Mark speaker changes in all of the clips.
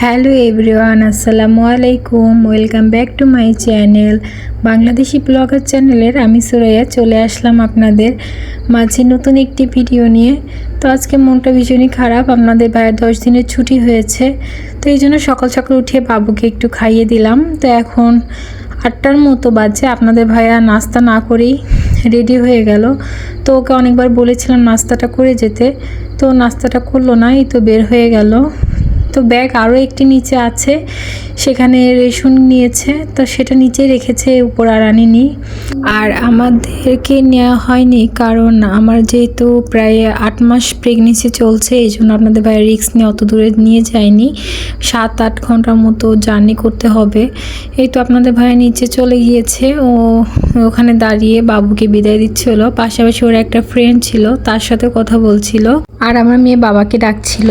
Speaker 1: Hello everyone, আসসালামু আলাইকুম। Welcome back to my channel. Bangladeshi blogger চ্যানেলের আমি সুরাইয়া চলে আসলাম আপনাদের মাঝে নতুন একটি ভিডিও নিয়ে। তো আজকে মনটা ভীষণই খারাপ, আপনাদের ভাইয়ের দশ দিনের ছুটি হয়েছে। তো এই জন্য সকাল সকাল উঠে বাবুকে একটু খাইয়ে দিলাম। তো এখন আটটার মতো বাজে, আপনাদের ভাইয়া নাস্তা না করেই রেডি হয়ে গেল। তো ওকে অনেকবার বলেছিলাম নাস্তাটা করে যেতে। তো নাস্তাটা করল না, এই তো বের হয়ে গেল। তো ব্যাগ আরও একটি নিচে আছে, সেখানে রেশন নিয়েছে, তো সেটা নিচে রেখেছে উপর আর আনিনি। আর আমাদেরকে নেওয়া হয়নি কারণ আমার যেহেতু প্রায় আট মাস প্রেগনেন্সি চলছে, এই জন্য আপনাদের ভাই রিক্স নিয়ে অত দূরে নিয়ে যায়নি। সাত আট ঘণ্টার মতো জার্নি করতে হবে। এই তো আপনাদের ভাই নিচে চলে গিয়েছে, ও ওখানে দাঁড়িয়ে বাবুকে বিদায় দিচ্ছিল। পাশাপাশি ওর একটা ফ্রেন্ড ছিল, তার সাথে কথা বলছিল। আর আমার মেয়ে বাবাকে ডাকছিল।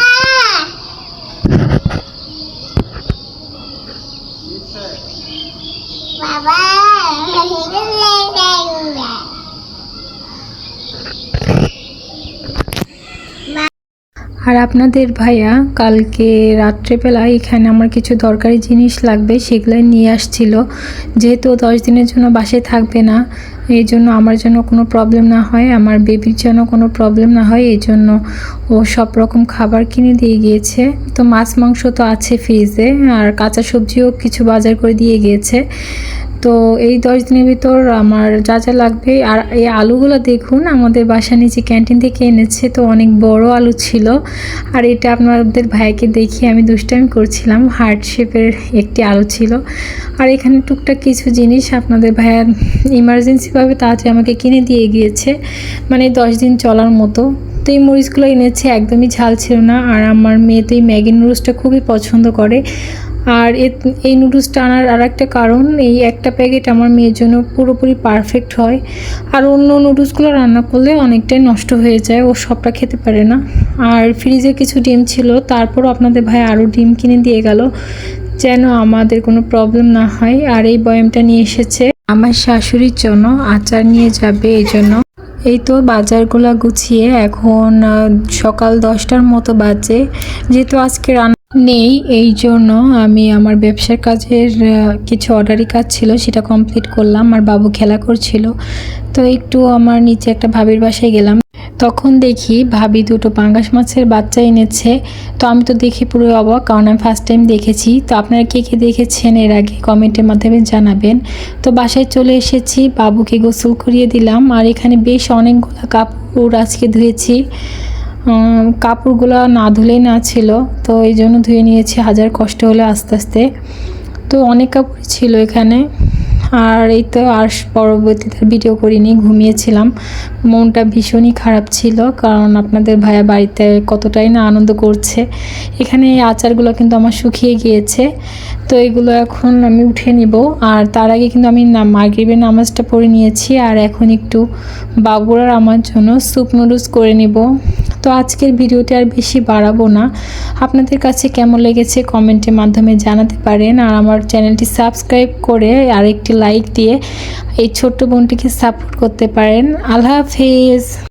Speaker 1: আর আপনাদের ভাইয়া কালকে রাত্রেবেলা এখানে আমার কিছু দরকারি জিনিস লাগবে সেগুলোই নিয়ে আসছিল। যেহেতু দশ দিনের জন্য বাসে থাকবে না, এই জন্য আমার জন্য কোনো প্রবলেম না হয়, আমার বেবির জন্য কোনো প্রবলেম না হয়, এই জন্য ও সব রকম খাবার কিনে দিয়ে গিয়েছে। তো মাছ মাংস তো আছে ফ্রিজে আর কাঁচা সবজিও কিছু বাজার করে দিয়ে গিয়েছে। তো এই দশ দিনের ভিতর আমার যা যা লাগবে, আর এই আলুগুলো দেখুন, আমাদের বাসা নিচে ক্যান্টিন থেকে এনেছে, তো অনেক বড় আলু ছিল। আর এটা আপনাদের ভাইকে দেখিয়ে আমি দুষ্টামি করছিলাম হার্ট শেপের একটি আলু ছিল। আর এখানে টুকটাক কিছু জিনিস আপনাদের ভাইয়ার ইমার্জেন্সিভাবে তাড়াতাড়ি আমাকে কিনে দিয়ে গিয়েছে মানে দশ দিন চলার মতো। তো এই মরিচগুলো এনেছে, একদমই ঝাল ছিল না। আর আমার মেয়ে তো এই ম্যাগি নুডলসটা খুবই পছন্দ করে। আর এই নুডলসটা আনার আর একটা কারণ, এই একটা প্যাকেট আমার মেয়ের জন্য পুরোপুরি পারফেক্ট হয়। আর অন্য নুডলসগুলো রান্না করলে অনেকটাই নষ্ট হয়ে যায়, ও সবটা খেতে পারে না। আর ফ্রিজে কিছু ডিম ছিল, তারপরও আপনাদের ভাই আরও ডিম কিনে দিয়ে গেল, যেন আমাদের কোনো প্রবলেম না হয়। আর এই বয়ামটা নিয়ে এসেছে আমার শাশুড়ির জন্য, আচার নিয়ে যাবে এই জন্য। এই তো বাজারগুলো গুছিয়ে এখন সকাল দশটার মতো বাজে। যেহেতু আজকে রান্না নেই, এই জন্য আমি আমার ব্যবসার কাজের কিছু অর্ডারি কাজ ছিল, সেটা কমপ্লিট করলাম। আর বাবু খেলা করছিল। তো একটু আমার নিচে একটা ভাবির বাসায় গেলাম। তখন দেখি ভাবি দুটো পাঙ্গাস মাছের বাচ্চা এনেছে। তো আমি তো দেখে পুরো অবাক, কারণ আমি ফার্স্ট টাইম দেখেছি। তো আপনারা কে কে দেখেছেন এর আগে কমেন্টের মাধ্যমে জানাবেন। তো বাসায় চলে এসেছি, বাবুকে গোসল করিয়ে দিলাম। আর এখানে বেশ অনেকগুলো কাপড় আজকে ধুয়েছি। কাপড়গুলো না ধুলেই না ছিল, তো এই জন্য ধুয়ে নিয়েছি। হাজার কষ্ট হলে আস্তে আস্তে। তো অনেক কাপড় ছিল এখানে। আর এই তো আর পরবর্তীতে ভিডিও করিনি, ঘুমিয়েছিলাম। মনটা ভীষণই খারাপ ছিল, কারণ আপনাদের ভাইয়া বাড়িতে কতটাই না আনন্দ করছে। এখানে এই আচারগুলো কিন্তু আমার শুকিয়ে গিয়েছে। তো এগুলো এখন আমি উঠে নিব। আর তার আগে কিন্তু আমি মাগরিবের নামাজটা পড়ে নিয়েছি। আর এখন একটু আর আমার জন্য স্যুপ নুডলস করে নিব। তো আজকের ভিডিওটি আর বেশি বাড়াবো না। আপনাদের কাছে কেমন লেগেছে কমেন্টের মাধ্যমে জানাতে পারেন। আর আমার চ্যানেলটি সাবস্ক্রাইব করে আর একটি লাইক দিয়ে এই ছোট্ট বোনটিকে সাপোর্ট করতে পারেন। আল্লাহ হাফেজ।